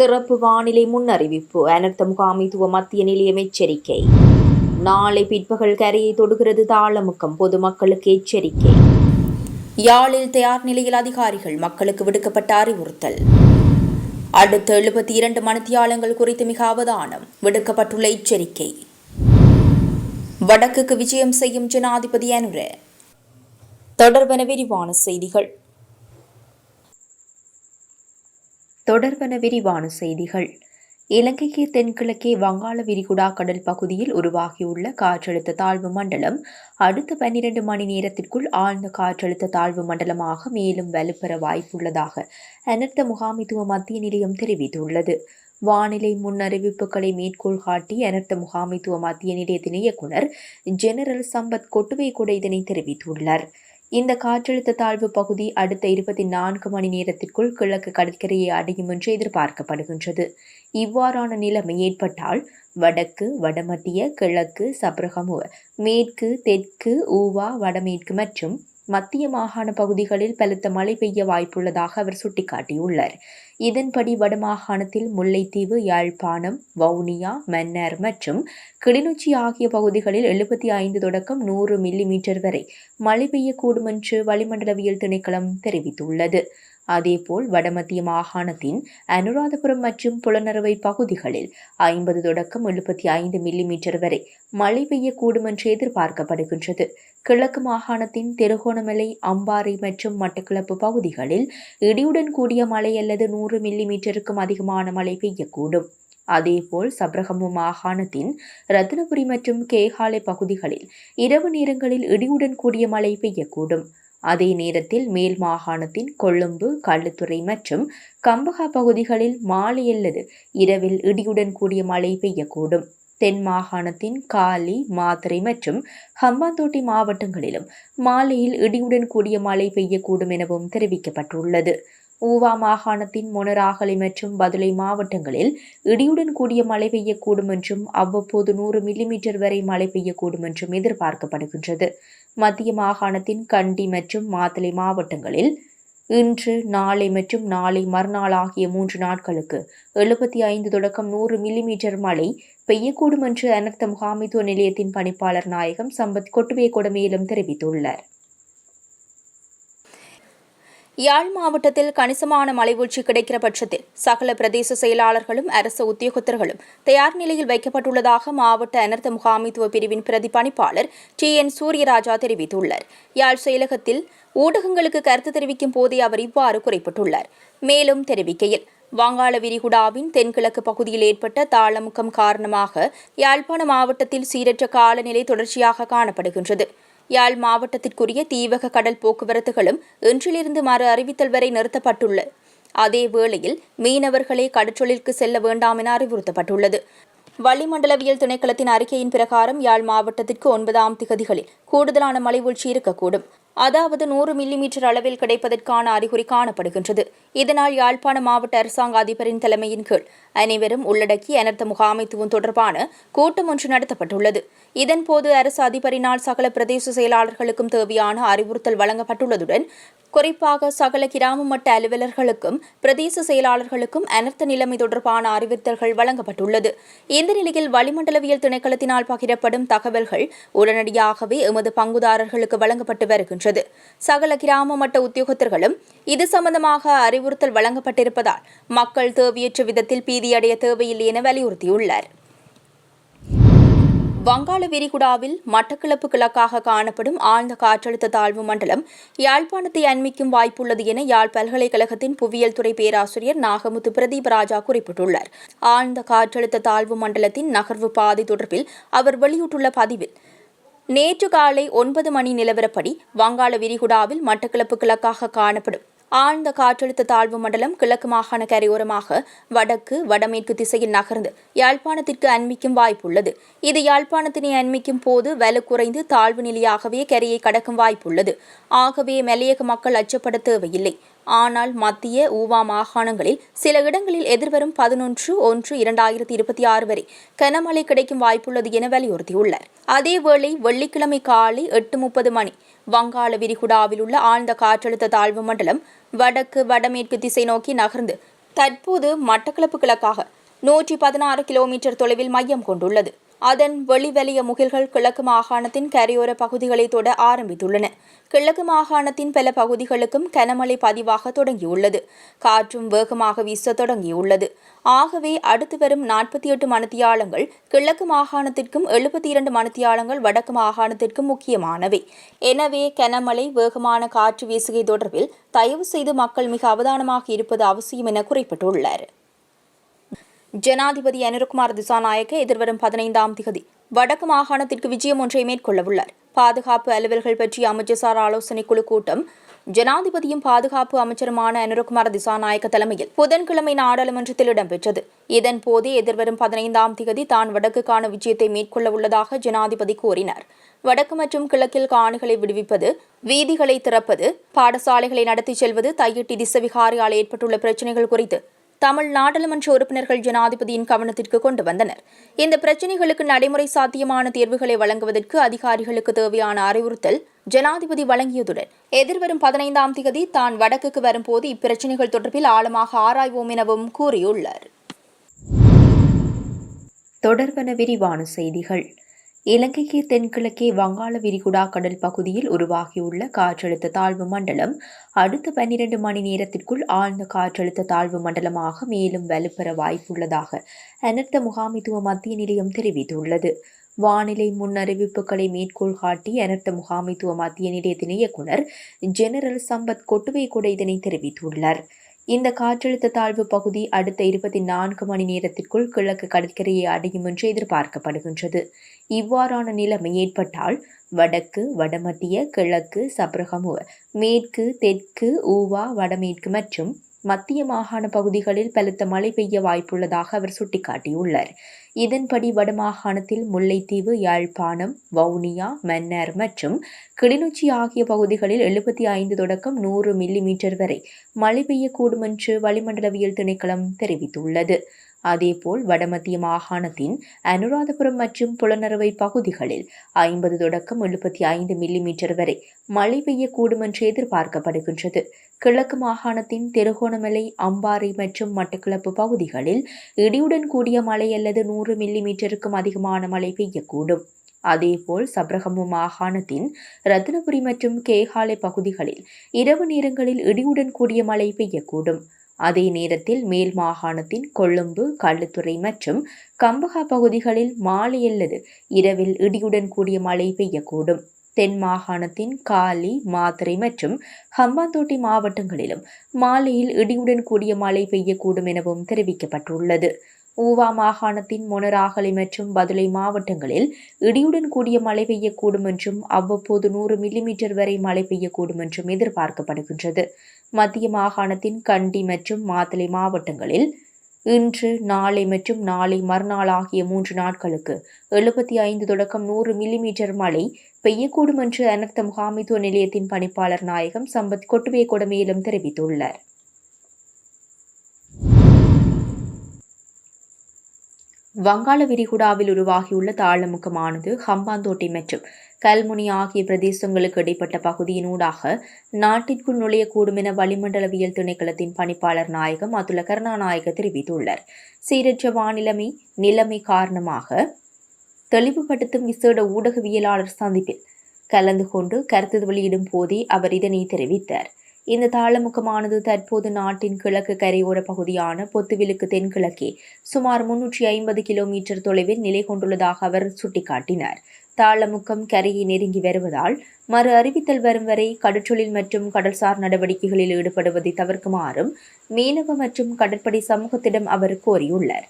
சிறப்பு வானிலை முன்னறிவிப்பு. அனர்த்த முகாமைத்துவ மத்திய நிலையம் எச்சரிக்கை. நாளை பிற்பகல் கரையை தொடுகிறது தாளமுக்கம். பொதுமக்களுக்கு எச்சரிக்கை. யாழில் தயார் நிலையில் அதிகாரிகள் மக்களுக்கு விடுக்கப்பட்ட அறிவுறுத்தல். அடுத்த எழுபத்தி இரண்டு மணித்தியாலங்கள் குறித்து மிக அவதானம். விடுக்கப்பட்டுள்ள எச்சரிக்கை. வடக்குக்கு விஜயம் செய்யும் ஜனாதிபதி அனுர. தொடர்பென விரிவான செய்திகள். தொடர்பன விரிவான செய்திகள். இலங்கைக்கு தென்கிழக்கே வங்காள விரிகுடா கடல் பகுதியில் உருவாகியுள்ள காற்றழுத்த தாழ்வு மண்டலம் அடுத்த பன்னிரண்டு மணி நேரத்திற்குள் ஆழ்ந்த காற்றழுத்த தாழ்வு மண்டலமாக மேலும் வலுப்பெற வாய்ப்புள்ளதாக அனர்த்த முகாமைத்துவ மத்திய நிலையம் தெரிவித்துள்ளது. வானிலை முன்னறிவிப்புகளை மேற்கோள் காட்டி அனர்த்த முகாமைத்துவ மத்திய நிலையத்தின் இயக்குனர் ஜெனரல் சம்பத் கொட்டுவைகூட இதனை தெரிவித்துள்ளார். இந்த காற்றழுத்த தாழ்வு பகுதி அடுத்த இருபத்தி நான்கு மணி நேரத்திற்குள் கிழக்கு கடற்கரையை அடையும் என்று எதிர்பார்க்கப்படுகின்றது. இவ்வாறான நிலைமை ஏற்பட்டால் வடக்கு வடமத்திய கிழக்கு சப்ரகமுவ மேற்கு தெற்கு ஊவா வடமேற்கு மற்றும் மத்திய மாகாண பகுதிகளில் பலத்த மழை பெய்ய வாய்ப்புள்ளதாக அவர் சுட்டிக்காட்டியுள்ளார். இதன்படி வடமாகாணத்தில் முல்லைத்தீவு யாழ்ப்பாணம் வவுனியா மன்னார் மற்றும் கிளிநொச்சி ஆகிய பகுதிகளில் எழுபத்தி ஐந்து தொடக்கம் நூறு மில்லி மீட்டர் வரை மழை பெய்யக்கூடும் என்று வளிமண்டலவியல் திணைக்களம் தெரிவித்துள்ளது. அதேபோல் வடமத்திய மாகாணத்தின் அனுராதபுரம் மற்றும் புலனறுவை பகுதிகளில் ஐம்பது தொடக்கம் எழுபத்தி ஐந்து மில்லிமீட்டர் வரை மழை பெய்யக்கூடும் என்று எதிர்பார்க்கப்படுகின்றது. கிழக்கு மாகாணத்தின் திருகோணமலை அம்பாறை மற்றும் மட்டக்களப்பு பகுதிகளில் இடியுடன் கூடிய மழை அல்லது நூறு மில்லிமீட்டருக்கும் அதிகமான மழை பெய்யக்கூடும். அதேபோல் சப்ரகமு மாகாணத்தின் ரத்தினபுரி மற்றும் கேகாலை பகுதிகளில் இரவு நேரங்களில் இடியுடன் கூடிய மழை பெய்யக்கூடும். அதே நேரத்தில் மேல் மாகாணத்தின் கொழும்பு கள்ளுத்துறை மற்றும் கம்பகா பகுதிகளில் மாலை அல்லது இரவில் இடியுடன் கூடிய மழை பெய்யக்கூடும். தென் மாகாணத்தின் காலி மாத்திரை மற்றும் ஹம்பாந்தோட்டை மாவட்டங்களிலும் மாலையில் இடியுடன் கூடிய மழை பெய்யக்கூடும் எனவும் தெரிவிக்கப்பட்டுள்ளது. ஊவா மாகாணத்தின் மொனராகலை மற்றும் பதுளை மாவட்டங்களில் இடியுடன் கூடிய மழை பெய்யக்கூடும் என்றும் அவ்வப்போது நூறு மில்லிமீட்டர் வரை மழை பெய்யக்கூடும் என்றும் எதிர்பார்க்கப்படுகின்றது. மத்திய மாகாணத்தின் கண்டி மற்றும் மாத்தளை மாவட்டங்களில் இன்று நாளை மற்றும் நாளை மறுநாள் ஆகிய மூன்று நாட்களுக்கு எழுபத்தி ஐந்து தொடக்கம் நூறு மில்லிமீட்டர் மழை பெய்யக்கூடும் என்று அனர்த்த முகாமித்துவ நிலையத்தின் பணிப்பாளர் நாயகம் சம்பத் கொட்டுவே கொடமேலும் தெரிவித்துள்ளார். யாழ் மாவட்டத்தில் கணிசமான மலைவீழ்ச்சி கிடைக்கிற பட்சத்தில் சகல பிரதேச செயலாளர்களும் அரசு உத்தியோகத்தர்களும் தயார் நிலையில் வைக்கப்பட்டுள்ளதாக மாவட்ட அனர்த்த முகாமைத்துவ பிரிவின் பிரதிபணிப்பாளர் டி. என். சூரியராஜா தெரிவித்துள்ளார். யாழ் செயலகத்தில் ஊடகங்களுக்கு கருத்து தெரிவிக்கும் போதே அவர் இவ்வாறு குறிப்பிட்டுள்ளார். மேலும் தெரிவிக்கையில் வங்காள விரிகுடாவின் தென்கிழக்கு பகுதியில் ஏற்பட்ட தாளமுக்கம் காரணமாக யாழ்ப்பாண மாவட்டத்தில் சீரற்ற காலநிலை தொடர்ச்சியாக காணப்படுகின்றது. யாழ் மாவட்டத்திற்குரிய தீவக கடல் போக்குவரத்துகளும் இன்றிலிருந்து மறு அறிவித்தல் வரை நிறுத்தப்பட்டுள்ள அதே வேளையில் மீனவர்களே கடற்றொழிலுக்கு செல்ல வேண்டாம் என அறிவுறுத்தப்பட்டுள்ளது. வளிமண்டலவியல் திணைக்களத்தின் அறிக்கையின் பிரகாரம் யாழ் மாவட்டத்திற்கு ஒன்பதாம் திகதிகளில் கூடுதலான மழைவீழ்ச்சி இருக்கக்கூடும். அதாவது நூறு மில்லிமீட்டர் அளவில் கிடைப்பதற்கான அறிகுறி காணப்படுகின்றது. இதனால் யாழ்ப்பாண மாவட்ட அரசாங்க அதிபரின் தலைமையின் கீழ் அனைவரும் உள்ளடக்கி அனர்த்த முகாமைத்துவம் தொடர்பான கூட்டம் ஒன்று நடத்தப்பட்டுள்ளது. இதன்போது அரசு அதிபரினால் சகல பிரதேச செயலாளர்களுக்கும் தேவையான அறிவுறுத்தல் வழங்கப்பட்டுள்ளதுடன் குறிப்பாக சகல கிராம மட்ட அலுவலர்களுக்கும் பிரதேச செயலாளர்களுக்கும் அனர்த்த நிலைமை தொடர்பான அறிவுறுத்தல்கள் வழங்கப்பட்டுள்ளது. இந்த நிலையில் வளிமண்டலவியல் திணைக்களத்தினால் பகிரப்படும் தகவல்கள் உடனடியாகவே எமது பங்குதாரர்களுக்கு வழங்கப்பட்டு வருகின்றது. சகல கிராம மட்ட உத்தியோகத்தர்களும் இது சம்பந்தமாக அறிவுறுத்தல் வழங்கப்பட்டிருப்பதால் மக்கள் தேவையற்ற விதத்தில் பீதியடைய தேவையில்லை என வலியுறுத்தியுள்ளார். வங்காள விரிகுடாவில் மட்டக்களப்பு கிழக்காக காணப்படும் ஆழ்ந்த காற்றழுத்த தாழ்வு மண்டலம் யாழ்ப்பாணத்தை அண்மிக்கும் வாய்ப்புள்ளது என யாழ் பல்கலைக்கழகத்தின் புவியியல் துறை பேராசிரியர் நாகமுத்து பிரதீப் ராஜா குறிப்பிட்டுள்ளார். ஆழ்ந்த காற்றழுத்த தாழ்வு மண்டலத்தின் நகர்வு பாதை தொடர்பில் அவர் வெளியிட்டுள்ள பதிவில் நேற்று காலை ஒன்பது மணி நிலவரப்படி வங்காள விரிகுடாவில் மட்டக்களப்பு கிழக்காக காணப்படும் ஆழ்ந்த காற்றழுத்த தாழ்வு மண்டலம் கிழக்கு மாகாண கரையோரமாக வடக்கு வடமேற்கு திசையில் நகர்ந்து யாழ்ப்பாணத்திற்கு அண்மிக்கும் வாய்ப்புள்ளது இது யாழ்ப்பாணத்தினை அண்மிக்கும் போது வலு குறைந்து தாழ்வு நிலையாகவே கரையை கடக்கும் வாய்ப்புள்ளது ஆகவே மலையக மக்கள் அச்சப்பட தேவையில்லை. ஆனால் மத்திய ஊவா மாகாணங்களில் சில இடங்களில் எதிர்வரும் பதினொன்று ஒன்று இரண்டாயிரத்தி இருபத்தி ஆறு வரை கனமழை கிடைக்கும் வாய்ப்புள்ளது என வலியுறுத்தியுள்ளார். அதேவேளை வெள்ளிக்கிழமை காலை எட்டு முப்பது மணி வங்காள விரிகுடாவில் உள்ள ஆழ்ந்த காற்றழுத்த தாழ்வு மண்டலம் வடக்கு வடமேற்கு திசை நோக்கி நகர்ந்து தற்போது மட்டக்களப்பு கிழக்காக நூற்றி பதினாறு கிலோமீட்டர் தொலைவில் மையம் கொண்டுள்ளது. அதன் வெளிவலிய முகில்கள் கிழக்கு மாகாணத்தின் கரையோர பகுதிகளை தொட ஆரம்பித்துள்ளன. கிழக்கு மாகாணத்தின் பல பகுதிகளுக்கும் கனமழை பதிவாக தொடங்கியுள்ளது. காற்றும் வேகமாக வீச தொடங்கியுள்ளது. ஆகவே அடுத்து வரும் நாற்பத்தி எட்டு மணித்தியாலங்கள் கிழக்கு மாகாணத்திற்கும் எழுபத்தி இரண்டு மணித்தியாலங்கள் வடக்கு மாகாணத்திற்கும் முக்கியமானவை. எனவே கனமழை வேகமான காற்று வீசுகை தொடர்பில் தயவு செய்து மக்கள் மிக அவதானமாக இருப்பது அவசியம் என குறிப்பிட்டுள்ளார். ஜனாதிபதி அனுரகுமார் திசாநாயக்க எதிர்வரும் பதினைந்தாம் திகதி வடக்கு மாகாணத்திற்கு விஜயம் ஒன்றை மேற்கொள்ளவுள்ளார். பாதுகாப்பு அலுவல்கள் பற்றிய அமைச்சர்சார் ஆலோசனை குழு கூட்டம் ஜனாதிபதியும் பாதுகாப்பு அமைச்சருமான அனுரகுமார் திசாநாயக்க தலைமையில் புதன்கிழமை நாடாளுமன்றத்தில் இடம்பெற்றது. இதன்போது எதிர்வரும் பதினைந்தாம் திகதி தான் வடக்குக்கான விஜயத்தை மேற்கொள்ள உள்ளதாக ஜனாதிபதி கூறினார். வடக்கு மற்றும் கிழக்கில் காணிகளை விடுவிப்பது வீதிகளை திறப்பது பாடசாலைகளை நடத்திச் செல்வது தையிட்டி திசவிகாரியால் ஏற்பட்டுள்ள பிரச்சினைகள் குறித்து தமிழ் நாடாளுமன்ற உறுப்பினர்கள் ஜனாதிபதியின் கவனத்திற்கு கொண்டு வந்தனர். இந்த பிரச்சினைகளுக்கு நடைமுறை சாத்தியமான தீர்வுகளை வழங்குவதற்கு அதிகாரிகளுக்கு தேவையான அறிவுறுத்தல் ஜனாதிபதி வழங்கியதுடன் எதிர்வரும் பதினைந்தாம் தேதி தான் வடக்குக்கு வரும்போது இப்பிரச்சினைகள் தொடர்பில் ஆழமாக ஆராய்வோம் எனவும் கூறியுள்ளார். தொடர்பன விரிவான செய்திகள். இலங்கைக்கு தென்கிழக்கே வங்காள விரிகுடா கடல் பகுதியில் உருவாகியுள்ள காற்றழுத்த தாழ்வு மண்டலம் அடுத்த பன்னிரண்டு மணி நேரத்திற்குள் ஆழ்ந்த காற்றழுத்த தாழ்வு மண்டலமாக மேலும் வலுப்பெற வாய்ப்புள்ளதாக அனர்த்த முகாமித்துவ மத்திய நிலையம் தெரிவித்துள்ளது. வானிலை முன்னறிவிப்புகளை மேற்கோள் காட்டி அனர்த்த முகாமித்துவ மத்திய நிலையத்தின் இயக்குநர் ஜெனரல் சம்பத் கொட்டுவை கூட இதனை தெரிவித்துள்ளார். இந்த காற்றழுத்த தாழ்வு பகுதி அடுத்த இருபத்தி நான்கு மணி நேரத்திற்குள் கிழக்கு கடற்கரையை அடையும் என்று எதிர்பார்க்கப்படுகின்றது. இவ்வாறான நிலைமை ஏற்பட்டால் வடக்கு வடமத்திய கிழக்கு சப்ரகமு மேற்கு தெற்கு ஊவா வடமேற்கு மற்றும் மத்திய மாகாண பகுதிகளில் பலத்த மழை பெய்ய வாய்ப்புள்ளதாக அவர் சுட்டிக்காட்டியுள்ளார். இதன்படி வடமாகாணத்தில் முல்லைத்தீவு யாழ்ப்பாணம் வவுனியா மன்னார் மற்றும் கிளிநொச்சி ஆகிய பகுதிகளில் எழுபத்தி ஐந்து தொடக்கம் நூறு மில்லி மீட்டர் வரை மழை பெய்யக்கூடும் என்று வளிமண்டலவியல் திணைக்களம் தெரிவித்துள்ளது. அதேபோல் வடமத்திய மாகாணத்தின் அனுராதபுரம் மற்றும் புலனறுவை பகுதிகளில் ஐம்பது தொடக்கம் எழுபத்தி ஐந்து மில்லிமீட்டர் வரை மழை பெய்யக்கூடும் என்று எதிர்பார்க்கப்படுகின்றது. கிழக்கு மாகாணத்தின் திருகோணமலை அம்பாறை மற்றும் மட்டக்கிளப்பு பகுதிகளில் இடியுடன் கூடிய மழை அல்லது நூறு மில்லிமீட்டருக்கும் அதிகமான மழை பெய்யக்கூடும். அதேபோல் சப்ரகமு மாகாணத்தின் ரத்னபுரி மற்றும் கேகாலை பகுதிகளில் இரவு நேரங்களில் இடியுடன் கூடிய மழை பெய்யக்கூடும். அதே நேரத்தில் மேல் மாகாணத்தின் கொழும்பு கள்ளுத்துறை மற்றும் கம்பகா பகுதிகளில் மாலை அல்லது இரவில் இடியுடன் கூடிய மழை பெய்யக்கூடும். தென் மாகாணத்தின் காலி மாத்திரை மற்றும் ஹம்பாந்தோட்டை மாவட்டங்களிலும் மாலையில் இடியுடன் கூடிய மழை பெய்யக்கூடும் எனவும் தெரிவிக்கப்பட்டுள்ளது. ஊவா மாகாணத்தின் மொனராகலை மற்றும் பதுளை மாவட்டங்களில் இடியுடன் கூடிய மழை பெய்யக்கூடும் என்றும் அவ்வப்போது நூறு மில்லிமீட்டர் வரை மழை பெய்யக்கூடும் என்றும் எதிர்பார்க்கப்படுகின்றது. மத்திய மாகாணத்தின் கண்டி மற்றும் மாத்தளை மாவட்டங்களில் இன்று நாளை மற்றும் நாளை மறுநாள் ஆகிய மூன்று நாட்களுக்கு எழுபத்தி ஐந்து தொடக்கம் நூறு மில்லிமீட்டர் மழை பெய்யக்கூடும் என்று அனர்த்த முகாமித்துவ நிலையத்தின் பணிப்பாளர் நாயகம் சம்பத் கொட்டுவே கொடமேலும் தெரிவித்துள்ளார். வங்காள விரிகுடாவில் உருவாகியுள்ள தாழமுகமானது ஹம்பாந்தோட்டை மற்றும் கல்முனி ஆகிய பிரதேசங்களுக்கு இடைப்பட்ட பகுதியினூடாக நாட்டிற்குள் நுழையக்கூடும் என வளிமண்டலவியல் திணைக்களத்தின் பணிப்பாளர் நாயகம் அதுல கருணாநாயக தெரிவித்துள்ளார். சீரற்ற வானிலைமை நிலைமை காரணமாக தெளிவுபடுத்தும் விசேட ஊடகவியலாளர் சந்திப்பில் கலந்து கொண்டு கருத்து வெளியிடும் போதே அவர் இதனை தெரிவித்தார். இந்த தாளமுகமானது தற்போது நாட்டின் கிழக்கு கரையோர பகுதியான பொத்துவிலுக்கு தென்கிழக்கே சுமார் முன்னூற்றி ஐம்பது கிலோமீட்டர் தொலைவில் நிலை கொண்டுள்ளதாக அவர் சுட்டிக்காட்டினார். தாளமுக்கம் கரையை நெருங்கி வருவதால் மறு அறிவித்தல் வரும் வரை கடற்றொழில் மற்றும் கடல்சார் நடவடிக்கைகளில் ஈடுபடுவதை தவிர்க்குமாறும் மீனவ மற்றும் கடற்படை சமூகத்திடம் அவர் கோரியுள்ளார்.